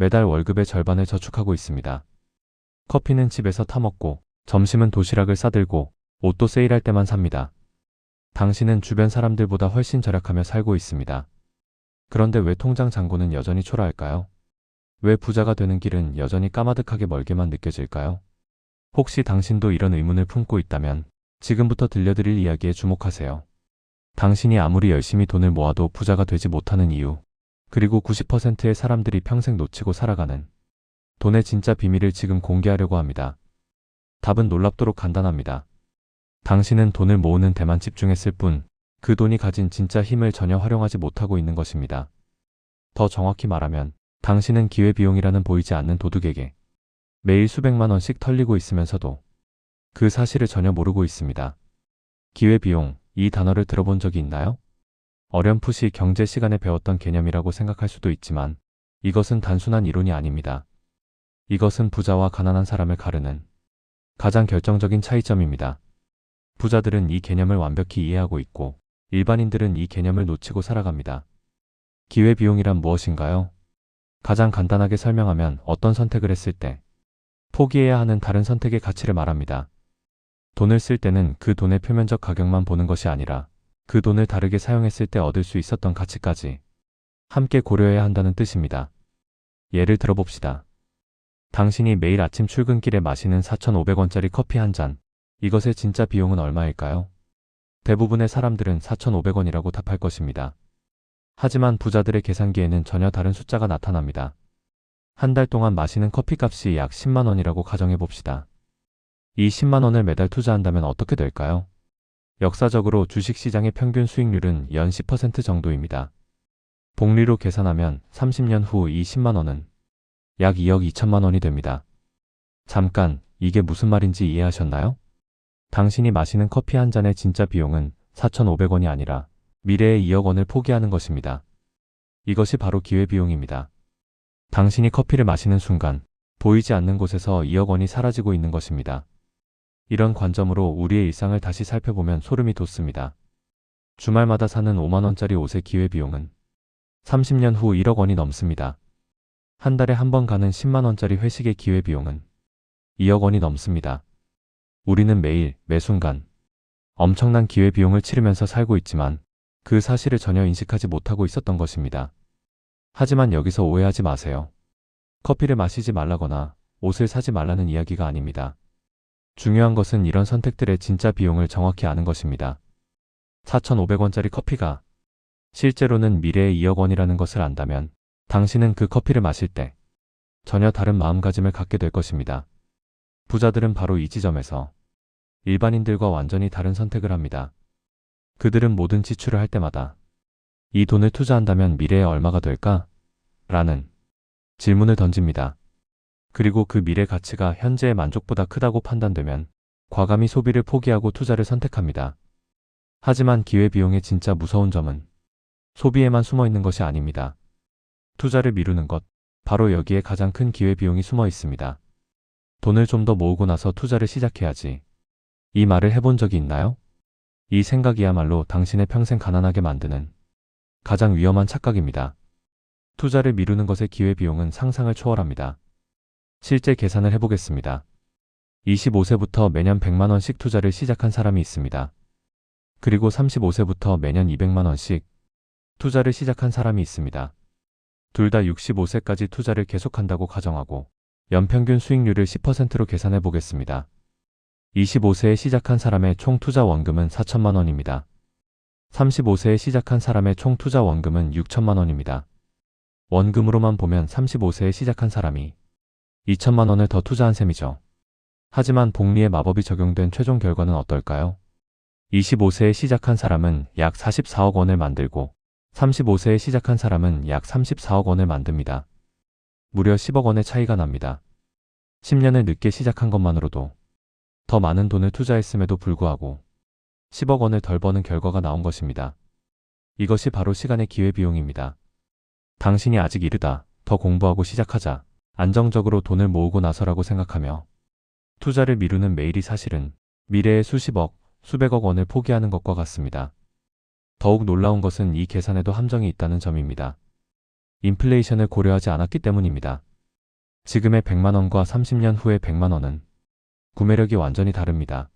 매달 월급의 절반을 저축하고 있습니다. 커피는 집에서 타먹고 점심은 도시락을 싸들고 옷도 세일할 때만 삽니다. 당신은 주변 사람들보다 훨씬 절약하며 살고 있습니다. 그런데 왜 통장 잔고는 여전히 초라할까요? 왜 부자가 되는 길은 여전히 까마득하게 멀게만 느껴질까요? 혹시 당신도 이런 의문을 품고 있다면 지금부터 들려드릴 이야기에 주목하세요. 당신이 아무리 열심히 돈을 모아도 부자가 되지 못하는 이유, 그리고 90%의 사람들이 평생 놓치고 살아가는 돈의 진짜 비밀을 지금 공개하려고 합니다. 답은 놀랍도록 간단합니다. 당신은 돈을 모으는 데만 집중했을 뿐 그 돈이 가진 진짜 힘을 전혀 활용하지 못하고 있는 것입니다. 더 정확히 말하면 당신은 기회비용이라는 보이지 않는 도둑에게 매일 수백만 원씩 털리고 있으면서도 그 사실을 전혀 모르고 있습니다. 기회비용, 이 단어를 들어본 적이 있나요? 어렴풋이 경제 시간에 배웠던 개념이라고 생각할 수도 있지만 이것은 단순한 이론이 아닙니다. 이것은 부자와 가난한 사람을 가르는 가장 결정적인 차이점입니다. 부자들은 이 개념을 완벽히 이해하고 있고 일반인들은 이 개념을 놓치고 살아갑니다. 기회비용이란 무엇인가요? 가장 간단하게 설명하면 어떤 선택을 했을 때 포기해야 하는 다른 선택의 가치를 말합니다. 돈을 쓸 때는 그 돈의 표면적 가격만 보는 것이 아니라 그 돈을 다르게 사용했을 때 얻을 수 있었던 가치까지 함께 고려해야 한다는 뜻입니다. 예를 들어봅시다. 당신이 매일 아침 출근길에 마시는 4,500원짜리 커피 한 잔, 이것의 진짜 비용은 얼마일까요? 대부분의 사람들은 4,500원이라고 답할 것입니다. 하지만 부자들의 계산기에는 전혀 다른 숫자가 나타납니다. 한 달 동안 마시는 커피값이 약 10만 원이라고 가정해 봅시다. 이 10만 원을 매달 투자한다면 어떻게 될까요? 역사적으로 주식시장의 평균 수익률은 연 10% 정도입니다. 복리로 계산하면 30년 후이 10만 원은 약 2억 2천만 원이 됩니다. 잠깐, 이게 무슨 말인지 이해하셨나요? 당신이 마시는 커피 한 잔의 진짜 비용은 4,500원이 아니라 미래의 2억 원을 포기하는 것입니다. 이것이 바로 기회비용입니다. 당신이 커피를 마시는 순간 보이지 않는 곳에서 2억 원이 사라지고 있는 것입니다. 이런 관점으로 우리의 일상을 다시 살펴보면 소름이 돋습니다. 주말마다 사는 5만원짜리 옷의 기회비용은 30년 후 1억 원이 넘습니다. 한 달에 한 번 가는 10만원짜리 회식의 기회비용은 2억 원이 넘습니다. 우리는 매일, 매 순간 엄청난 기회비용을 치르면서 살고 있지만 그 사실을 전혀 인식하지 못하고 있었던 것입니다. 하지만 여기서 오해하지 마세요. 커피를 마시지 말라거나 옷을 사지 말라는 이야기가 아닙니다. 중요한 것은 이런 선택들의 진짜 비용을 정확히 아는 것입니다. 4,500원짜리 커피가 실제로는 미래의 2억 원이라는 것을 안다면 당신은 그 커피를 마실 때 전혀 다른 마음가짐을 갖게 될 것입니다. 부자들은 바로 이 지점에서 일반인들과 완전히 다른 선택을 합니다. 그들은 모든 지출을 할 때마다 이 돈을 투자한다면 미래에 얼마가 될까? 라는 질문을 던집니다. 그리고 그 미래 가치가 현재의 만족보다 크다고 판단되면 과감히 소비를 포기하고 투자를 선택합니다. 하지만 기회비용의 진짜 무서운 점은 소비에만 숨어 있는 것이 아닙니다. 투자를 미루는 것, 바로 여기에 가장 큰 기회비용이 숨어 있습니다. 돈을 좀 더 모으고 나서 투자를 시작해야지. 이 말을 해본 적이 있나요? 이 생각이야말로 당신의 평생 가난하게 만드는 가장 위험한 착각입니다. 투자를 미루는 것의 기회비용은 상상을 초월합니다. 실제 계산을 해보겠습니다. 25세부터 매년 100만원씩 투자를 시작한 사람이 있습니다. 그리고 35세부터 매년 200만원씩 투자를 시작한 사람이 있습니다. 둘 다 65세까지 투자를 계속한다고 가정하고 연평균 수익률을 10%로 계산해 보겠습니다. 25세에 시작한 사람의 총 투자 원금은 4천만 원입니다. 35세에 시작한 사람의 총 투자 원금은 6천만 원입니다. 원금으로만 보면 35세에 시작한 사람이 2천만 원을 더 투자한 셈이죠. 하지만 복리의 마법이 적용된 최종 결과는 어떨까요? 25세에 시작한 사람은 약 44억 원을 만들고 35세에 시작한 사람은 약 34억 원을 만듭니다. 무려 10억 원의 차이가 납니다. 10년을 늦게 시작한 것만으로도 더 많은 돈을 투자했음에도 불구하고 10억 원을 덜 버는 결과가 나온 것입니다. 이것이 바로 시간의 기회비용입니다. 당신이 아직 이르다, 더 공부하고 시작하자, 안정적으로 돈을 모으고 나서라고 생각하며 투자를 미루는 매일이 사실은 미래의 수십억, 수백억 원을 포기하는 것과 같습니다. 더욱 놀라운 것은 이 계산에도 함정이 있다는 점입니다. 인플레이션을 고려하지 않았기 때문입니다. 지금의 100만 원과 30년 후의 100만 원은 구매력이 완전히 다릅니다.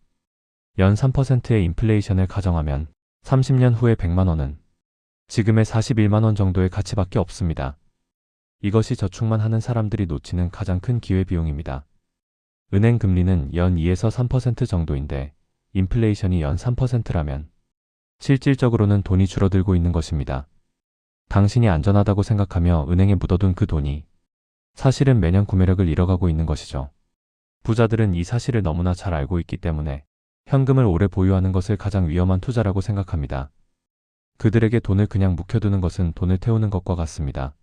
연 3%의 인플레이션을 가정하면 30년 후의 100만 원은 지금의 41만 원 정도의 가치밖에 없습니다. 이것이 저축만 하는 사람들이 놓치는 가장 큰 기회비용입니다. 은행 금리는 연 2에서 3% 정도인데 인플레이션이 연 3%라면 실질적으로는 돈이 줄어들고 있는 것입니다. 당신이 안전하다고 생각하며 은행에 묻어둔 그 돈이 사실은 매년 구매력을 잃어가고 있는 것이죠. 부자들은 이 사실을 너무나 잘 알고 있기 때문에 현금을 오래 보유하는 것을 가장 위험한 투자라고 생각합니다. 그들에게 돈을 그냥 묵혀두는 것은 돈을 태우는 것과 같습니다.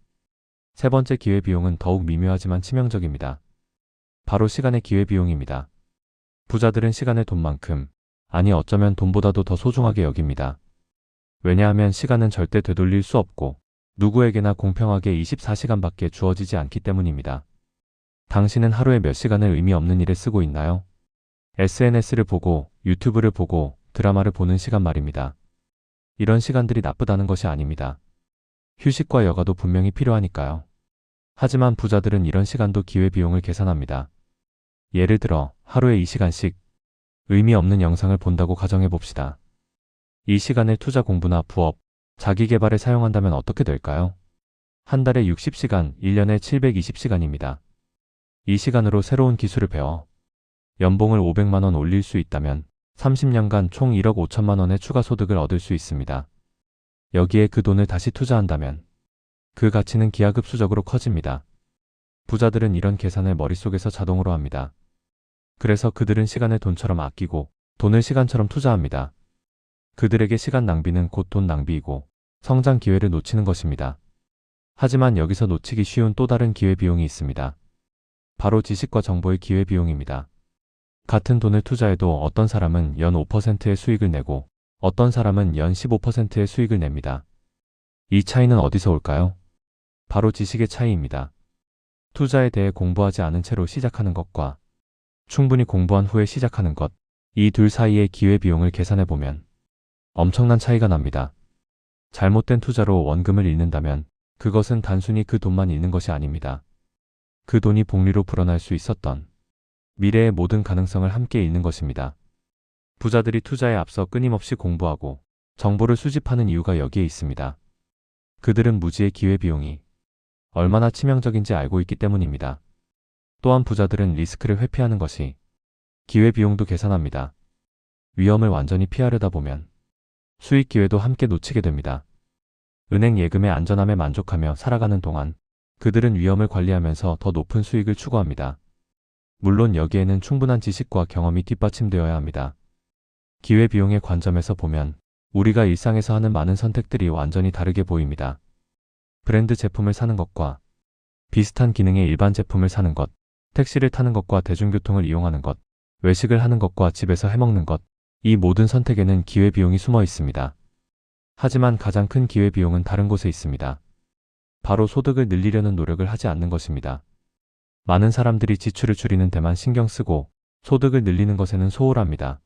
세 번째 기회비용은 더욱 미묘하지만 치명적입니다. 바로 시간의 기회비용입니다. 부자들은 시간을 돈만큼, 아니 어쩌면 돈보다도 더 소중하게 여깁니다. 왜냐하면 시간은 절대 되돌릴 수 없고 누구에게나 공평하게 24시간밖에 주어지지 않기 때문입니다. 당신은 하루에 몇 시간을 의미 없는 일에 쓰고 있나요? SNS를 보고, 유튜브를 보고, 드라마를 보는 시간 말입니다. 이런 시간들이 나쁘다는 것이 아닙니다. 휴식과 여가도 분명히 필요하니까요. 하지만 부자들은 이런 시간도 기회비용을 계산합니다. 예를 들어 하루에 2시간씩 의미 없는 영상을 본다고 가정해 봅시다. 이 시간을 투자 공부나 부업, 자기 개발에 사용한다면 어떻게 될까요? 한 달에 60시간, 1년에 720시간입니다. 이 시간으로 새로운 기술을 배워 연봉을 500만 원 올릴 수 있다면 30년간 총 1억 5천만 원의 추가 소득을 얻을 수 있습니다. 여기에 그 돈을 다시 투자한다면 그 가치는 기하급수적으로 커집니다. 부자들은 이런 계산을 머릿속에서 자동으로 합니다. 그래서 그들은 시간을 돈처럼 아끼고 돈을 시간처럼 투자합니다. 그들에게 시간 낭비는 곧 돈 낭비이고 성장 기회를 놓치는 것입니다. 하지만 여기서 놓치기 쉬운 또 다른 기회비용이 있습니다. 바로 지식과 정보의 기회비용입니다. 같은 돈을 투자해도 어떤 사람은 연 5%의 수익을 내고 어떤 사람은 연 15%의 수익을 냅니다. 이 차이는 어디서 올까요? 바로 지식의 차이입니다. 투자에 대해 공부하지 않은 채로 시작하는 것과 충분히 공부한 후에 시작하는 것, 이 둘 사이의 기회비용을 계산해 보면 엄청난 차이가 납니다. 잘못된 투자로 원금을 잃는다면 그것은 단순히 그 돈만 잃는 것이 아닙니다. 그 돈이 복리로 불어날 수 있었던 미래의 모든 가능성을 함께 잃는 것입니다. 부자들이 투자에 앞서 끊임없이 공부하고 정보를 수집하는 이유가 여기에 있습니다. 그들은 무지의 기회비용이 얼마나 치명적인지 알고 있기 때문입니다. 또한 부자들은 리스크를 회피하는 것이 기회비용도 계산합니다. 위험을 완전히 피하려다 보면 수익 기회도 함께 놓치게 됩니다. 은행 예금의 안전함에 만족하며 살아가는 동안 그들은 위험을 관리하면서 더 높은 수익을 추구합니다. 물론 여기에는 충분한 지식과 경험이 뒷받침되어야 합니다. 기회비용의 관점에서 보면 우리가 일상에서 하는 많은 선택들이 완전히 다르게 보입니다. 브랜드 제품을 사는 것과 비슷한 기능의 일반 제품을 사는 것, 택시를 타는 것과 대중교통을 이용하는 것, 외식을 하는 것과 집에서 해먹는 것, 이 모든 선택에는 기회비용이 숨어 있습니다. 하지만 가장 큰 기회비용은 다른 곳에 있습니다. 바로 소득을 늘리려는 노력을 하지 않는 것입니다. 많은 사람들이 지출을 줄이는 데만 신경 쓰고 소득을 늘리는 것에는 소홀합니다.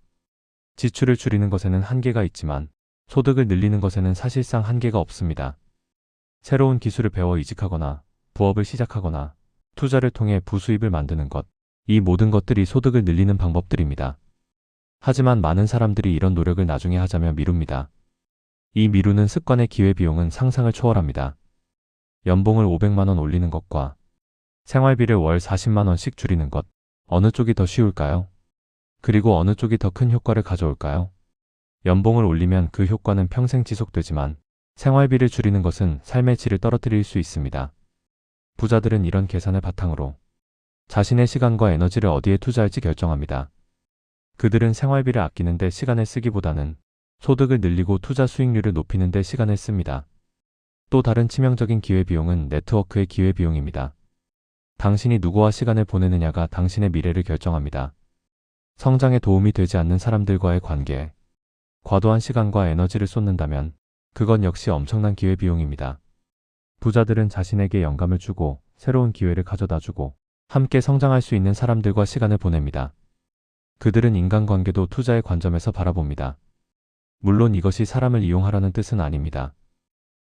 지출을 줄이는 것에는 한계가 있지만 소득을 늘리는 것에는 사실상 한계가 없습니다. 새로운 기술을 배워 이직하거나 부업을 시작하거나 투자를 통해 부수입을 만드는 것, 이 모든 것들이 소득을 늘리는 방법들입니다. 하지만 많은 사람들이 이런 노력을 나중에 하자며 미룹니다. 이 미루는 습관의 기회비용은 상상을 초월합니다. 연봉을 500만원 올리는 것과 생활비를 월 40만원씩 줄이는 것, 어느 쪽이 더 쉬울까요? 그리고 어느 쪽이 더 큰 효과를 가져올까요? 연봉을 올리면 그 효과는 평생 지속되지만 생활비를 줄이는 것은 삶의 질을 떨어뜨릴 수 있습니다. 부자들은 이런 계산을 바탕으로 자신의 시간과 에너지를 어디에 투자할지 결정합니다. 그들은 생활비를 아끼는데 시간을 쓰기보다는 소득을 늘리고 투자 수익률을 높이는 데 시간을 씁니다. 또 다른 치명적인 기회비용은 네트워크의 기회비용입니다. 당신이 누구와 시간을 보내느냐가 당신의 미래를 결정합니다. 성장에 도움이 되지 않는 사람들과의 관계에 과도한 시간과 에너지를 쏟는다면 그건 역시 엄청난 기회비용입니다. 부자들은 자신에게 영감을 주고 새로운 기회를 가져다 주고 함께 성장할 수 있는 사람들과 시간을 보냅니다. 그들은 인간관계도 투자의 관점에서 바라봅니다. 물론 이것이 사람을 이용하라는 뜻은 아닙니다.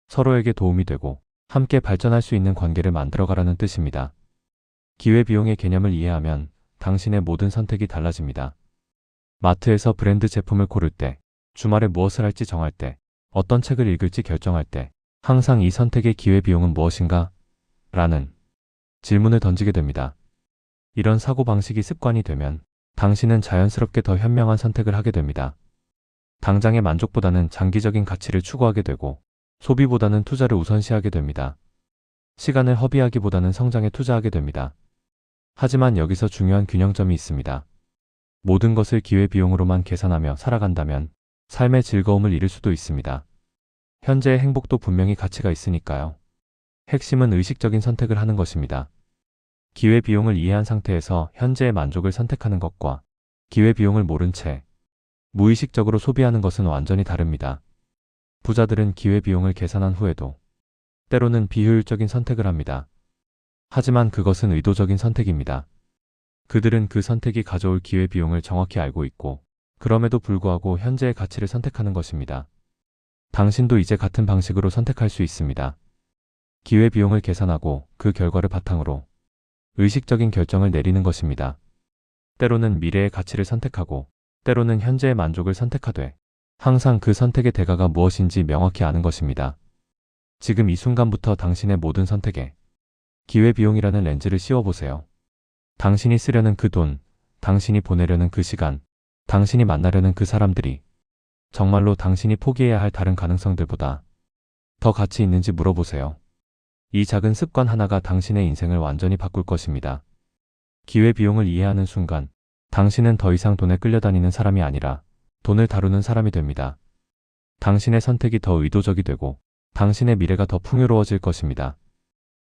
서로에게 도움이 되고 함께 발전할 수 있는 관계를 만들어가라는 뜻입니다. 기회비용의 개념을 이해하면 당신의 모든 선택이 달라집니다. 마트에서 브랜드 제품을 고를 때, 주말에 무엇을 할지 정할 때, 어떤 책을 읽을지 결정할 때, 항상 이 선택의 기회비용은 무엇인가? 라는 질문을 던지게 됩니다. 이런 사고방식이 습관이 되면 당신은 자연스럽게 더 현명한 선택을 하게 됩니다. 당장의 만족보다는 장기적인 가치를 추구하게 되고 소비보다는 투자를 우선시하게 됩니다. 시간을 허비하기보다는 성장에 투자하게 됩니다. 하지만 여기서 중요한 균형점이 있습니다. 모든 것을 기회 비용으로만 계산하며 살아간다면 삶의 즐거움을 잃을 수도 있습니다. 현재의 행복도 분명히 가치가 있으니까요. 핵심은 의식적인 선택을 하는 것입니다. 기회 비용을 이해한 상태에서 현재의 만족을 선택하는 것과 기회 비용을 모른 채 무의식적으로 소비하는 것은 완전히 다릅니다. 부자들은 기회 비용을 계산한 후에도 때로는 비효율적인 선택을 합니다. 하지만 그것은 의도적인 선택입니다. 그들은 그 선택이 가져올 기회 비용을 정확히 알고 있고 그럼에도 불구하고 현재의 가치를 선택하는 것입니다. 당신도 이제 같은 방식으로 선택할 수 있습니다. 기회 비용을 계산하고 그 결과를 바탕으로 의식적인 결정을 내리는 것입니다. 때로는 미래의 가치를 선택하고 때로는 현재의 만족을 선택하되 항상 그 선택의 대가가 무엇인지 명확히 아는 것입니다. 지금 이 순간부터 당신의 모든 선택에 기회비용이라는 렌즈를 씌워보세요. 당신이 쓰려는 그 돈, 당신이 보내려는 그 시간, 당신이 만나려는 그 사람들이 정말로 당신이 포기해야 할 다른 가능성들보다 더 가치 있는지 물어보세요. 이 작은 습관 하나가 당신의 인생을 완전히 바꿀 것입니다. 기회비용을 이해하는 순간 당신은 더 이상 돈에 끌려다니는 사람이 아니라 돈을 다루는 사람이 됩니다. 당신의 선택이 더 의도적이 되고 당신의 미래가 더 풍요로워질 것입니다.